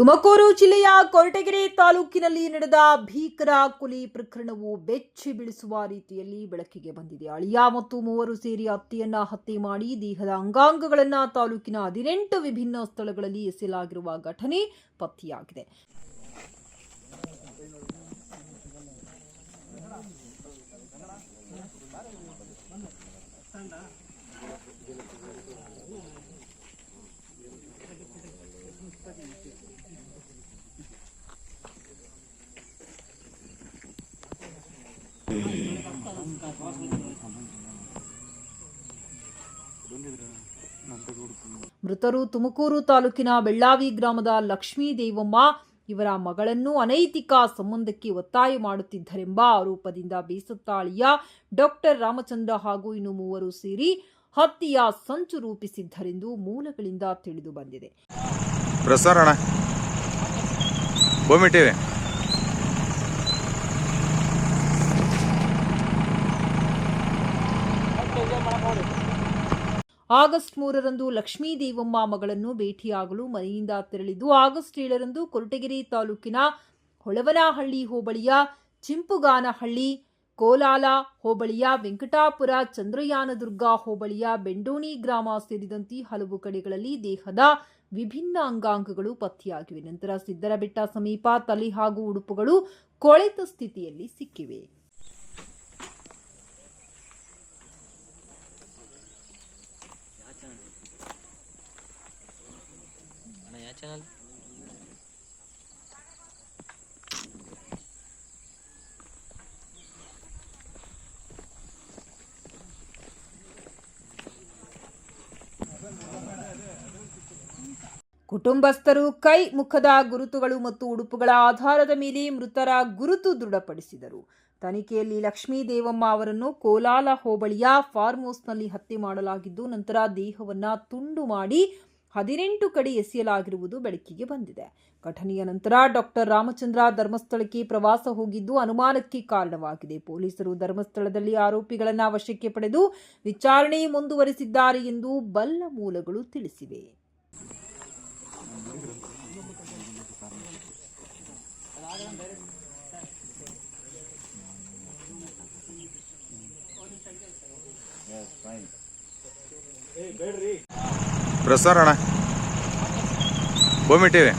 ತುಮಕೂರು ಜಿಲ್ಲೆಯ ಕೊರಟಗೆರೆ ತಾಲೂಕಿನಲ್ಲಿ ನಡೆದ ಭೀಕರ ಕೊಲೆ ಪ್ರಕರಣವು ಬೆಚ್ಚಿ ಬೀಳಿಸುವ ರೀತಿಯಲ್ಲಿ ಬೆಳಕಿಗೆ ಬಂದಿದೆ. ಅಳಿಯ ಮತ್ತು ಮೂವರು ಸೇರಿ ಅತ್ತೆಯನ್ನ ಹತ್ಯೆ ಮಾಡಿ ದೇಹದ ಅಂಗಾಂಗಗಳನ್ನ ತಾಲೂಕಿನ ಹದಿನೆಂಟು ವಿಭಿನ್ನ ಸ್ಥಳಗಳಲ್ಲಿ ಎಸೆಯಲಾಗಿರುವ ಘಟನೆ ಪತ್ತೆಯಾಗಿದೆ. ಮೃತರು ತುಮಕೂರು ತಾಲೂಕಿನ ಬೆಳ್ಳಾವಿ ಗ್ರಾಮದ ಲಕ್ಷ್ಮೀ ದೇವಮ್ಮ, ಇವರ ಮಗಳನ್ನು ಅನೈತಿಕ ಸಂಬಂಧಕ್ಕೆ ಒತ್ತಾಯ ಮಾಡುತ್ತಿದ್ದರೆಂಬ ಆರೋಪದಿಂದ ಬೇಸತ್ತಾಳಿಯ ಡಾಕ್ಟರ್ ರಾಮಚಂದ್ರ ಹಾಗೂ ಇನ್ನು ಮೂವರು ಸೇರಿ ಹತ್ಯೆಯ ಸಂಚು ರೂಪಿಸಿದ್ದರೆಂದು ಮೂಲಗಳಿಂದ ತಿಳಿದು ಬಂದಿದೆ ಪ್ರಸಾರ ಅಣ್ಣ ಭೂಮಿ ಟಿವಿ ಆಗಸ್ಟ್ ಮೂರರಂದು ಲಕ್ಷ್ಮೀ ದೇವಮ್ಮ ಮಗಳನ್ನು ಭೇಟಿಯಾಗಲು ಮನೆಯಿಂದ ತೆರಳಿದ್ದು, ಆಗಸ್ಟ್ ಏಳರಂದು ಕೊರಟಗೆರೆ ತಾಲೂಕಿನ ಹೊಳವನಹಳ್ಳಿ ಹೋಬಳಿಯ ಚಿಂಪುಗಾನಹಳ್ಳಿ, ಕೋಲಾಲ ಹೋಬಳಿಯ ವೆಂಕಟಾಪುರ ಚಂದ್ರಯಾನದುರ್ಗ ಹೋಬಳಿಯ ಬೆಂಡೋಣಿ ಗ್ರಾಮ ಸೇರಿದಂತೆ ಹಲವು ಕಡೆಗಳಲ್ಲಿ ದೇಹದ ವಿಭಿನ್ನ ಅಂಗಾಂಗಗಳು ಪತ್ತೆಯಾಗಿವೆ. ನಂತರ ಸಿದ್ದರಬೆಟ್ಟ ಸಮೀಪ ತಲೆ ಹಾಗೂ ಉಡುಪುಗಳು ಕೊಳೆತ ಸ್ಥಿತಿಯಲ್ಲಿ ಸಿಕ್ಕಿವೆ. ಕುಟುಂಬಸ್ಥರು ಕೈ ಮುಖದ ಗುರುತುಗಳು ಮತ್ತು ಉಡುಪುಗಳ ಆಧಾರದ ಮೇಲೆ ಮೃತರ ಗುರುತು ದೃಢಪಡಿಸಿದರು. ತನಿಖೆಯಲ್ಲಿ ಲಕ್ಷ್ಮೀ ದೇವಮ್ಮ ಅವರನ್ನು ಕೋಲಾಲ ಹೋಬಳಿಯ ಫಾರ್ಮ್ ಹೌಸ್ನಲ್ಲಿ ಹತ್ಯೆ ಮಾಡಲಾಗಿದ್ದು, ನಂತರ ದೇಹವನ್ನು ತುಂಡು ಮಾಡಿ ಹದಿನೆಂಟು ಕಡೆ ಎಸೆಯಲಾಗಿರುವುದು ಬೆಳಕಿಗೆ ಬಂದಿದೆ. ಘಟನೆಯ ನಂತರ ಡಾಕ್ಟರ್ ರಾಮಚಂದ್ರ ಧರ್ಮಸ್ಥಳಕ್ಕೆ ಪ್ರವಾಸ ಹೋಗಿದ್ದು ಅನುಮಾನಕ್ಕೆ ಕಾರಣವಾಗಿದೆ. ಪೊಲೀಸರು ಧರ್ಮಸ್ಥಳದಲ್ಲಿ ಆರೋಪಿಗಳನ್ನು ವಶಕ್ಕೆ ಪಡೆದು ವಿಚಾರಣೆ ಮುಂದುವರೆಸಿದ್ದಾರೆ ಎಂದು ಬಲ್ಲ ಮೂಲಗಳು ತಿಳಿಸಿವೆ. ಅಣ್ಣ. ಭೂಮಿ ಟಿವಿ